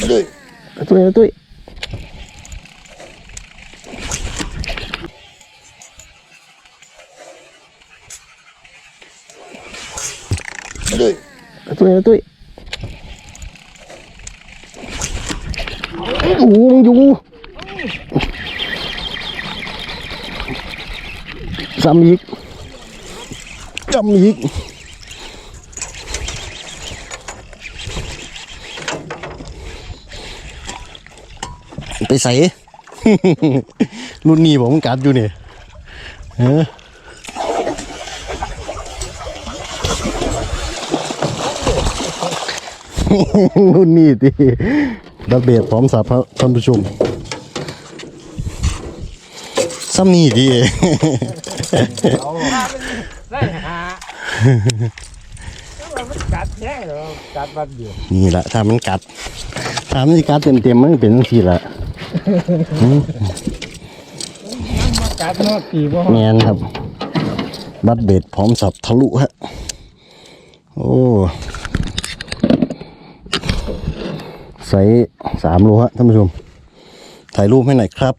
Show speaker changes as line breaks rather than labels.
ตุ้ยตุ้ยตุ้ยตุ้ยตุ้ยตุ้ยโอ้โหมึงอยู่ซ้ำอีกซ้ำอีก ไปใส่ รุ่นนี้ผมกัดอยู่เนี่ยเออรุ่นนี้ที่ดับเบิลพร้อมสับครับท่านผู้ชมซ้ำนี่ดี
ได้หากัดแย่เนี่
แหละถ้ามันกัด ถ้ามันกัดเต็มๆมันเป็นทั้งทีละ
กัดนอดตีบ่
แมนครับ บัตเบ็ดพร้อมสับทะลุฮะ โอ้ใส่สามโลฮะท่านผู้ชม ถ่ายรูปให้หน่อยครับ